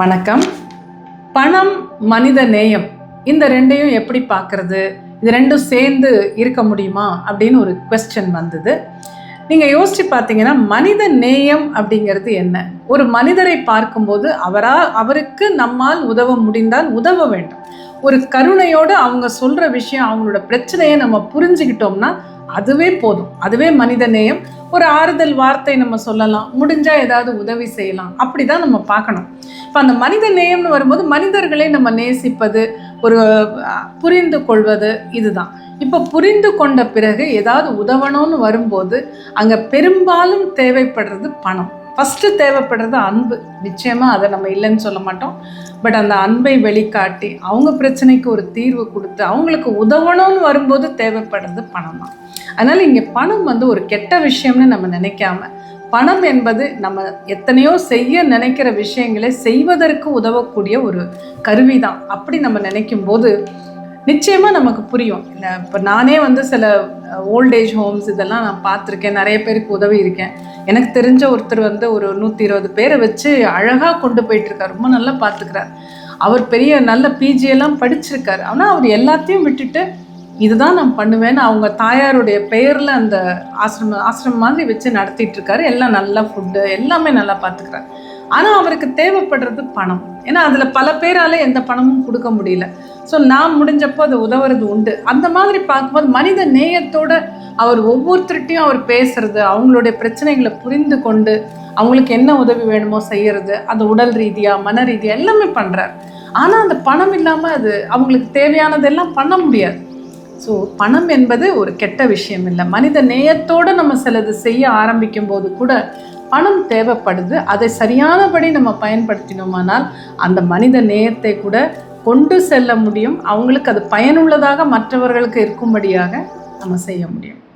வணக்கம். பணம் மனித நேயம் இந்த ரெண்டையும் எப்படி பார்க்கறது? இது ரெண்டும் சேர்ந்து இருக்க முடியுமா? அப்படின்னு ஒரு கொஸ்டின் வந்தது. நீங்கள் யோசிச்சு பார்த்தீங்கன்னா மனித நேயம் அப்படிங்கிறது என்ன? ஒரு மனிதரை பார்க்கும்போது அவரா அவருக்கு நம்மால் உதவ முடிந்தால் உதவ வேண்டும். ஒரு கருணையோடு அவங்க சொல்கிற விஷயம் அவங்களோட பிரச்சனையை நம்ம புரிஞ்சுக்கிட்டோம்னா அதுவே போதும். அதுவே மனித நேயம். ஒரு ஆறுதல் வார்த்தை நம்ம சொல்லலாம். முடிஞ்சால் ஏதாவது உதவி செய்யலாம். அப்படிதான் நம்ம பார்க்கணும். இப்போ அந்த மனித நேயம்னு வரும்போது மனிதர்களை நம்ம நேசிப்பது ஒரு புரிந்து கொள்வது இதுதான். இப்போ புரிந்து கொண்ட பிறகு ஏதாவது உதவணும்னு வரும்போது அங்கே பெரும்பாலும் தேவைப்படுறது பணம். ஃபஸ்ட்டு தேவைப்படுறது அன்பு. நிச்சயமாக அதை நம்ம இல்லைன்னு சொல்ல மாட்டோம். பட் அந்த அன்பை வெளிக்காட்டி அவங்க பிரச்சனைக்கு ஒரு தீர்வு கொடுத்து அவங்களுக்கு உதவணும்னு வரும்போது தேவைப்படுறது பணம் தான். அதனால் இங்கே பணம் வந்து ஒரு கெட்ட விஷயம்னு நம்ம நினைக்காம பணம் என்பது நம்ம எத்தனையோ செய்ய நினைக்கிற விஷயங்களை செய்வதற்கு உதவக்கூடிய ஒரு கருவி தான் அப்படி நம்ம நினைக்கும் போது நிச்சயமாக நமக்கு புரியும். இல்லை இப்போ நானே வந்து சில ஓல்டேஜ் ஹோம்ஸ் இதெல்லாம் நான் பார்த்துருக்கேன். நிறைய பேருக்கு உதவி இருக்கேன். எனக்கு தெரிஞ்ச ஒருத்தர் வந்து ஒரு நூற்றி இருபது பேரை வச்சு அழகாக கொண்டு போயிட்டுருக்கார். ரொம்ப நல்லா பார்த்துக்கிறார். அவர் பெரிய நல்ல பிஜியெல்லாம் படிச்சிருக்கார். ஆனால் அவர் எல்லாத்தையும் விட்டுட்டு இதுதான் நான் பண்ணுவேன்னு அவங்க தாயாருடைய பெயரில் அந்த ஆசிரம ஆசிரமம் மாதிரி வச்சு நடத்திட்டு இருக்காரு எல்லாம் நல்லா ஃபுட்டு எல்லாமே நல்லா பார்த்துக்கிறார். ஆனால் அவருக்கு தேவைப்படுறது பணம். ஏன்னா அதில் பல பேரால் எந்த பணமும் கொடுக்க முடியல. ஸோ நான் முடிஞ்சப்போ அது உதவுறது உண்டு. அந்த மாதிரி பார்க்கும்போது மனித நேயத்தோட அவர் ஒவ்வொருத்தர்கிட்டையும் அவர் பேசுறது அவங்களுடைய பிரச்சனைகளை புரிந்து கொண்டு அவங்களுக்கு என்ன உதவி வேணுமோ செய்யறது அது உடல் ரீதியாக மன ரீதியாக எல்லாமே பண்ணுறார் ஆனால் அந்த பணம் இல்லாமல் அது அவங்களுக்கு தேவையானதெல்லாம் பண்ண முடியாது. ஸோ பணம் என்பது ஒரு கெட்ட விஷயம் இல்லை. மனித நேயத்தோடு நம்ம சிலது செய்ய ஆரம்பிக்கும் போது கூட பணம் தேவைப்படுது அதை சரியானபடி நம்ம பயன்படுத்தினோமானால் அந்த மனித நேயத்தை கூட கொண்டு செல்ல முடியும். அவங்களுக்கு அது பயனுள்ளதாக மற்றவர்களுக்கு இருக்கும்படியாக நம்ம செய்ய முடியும்.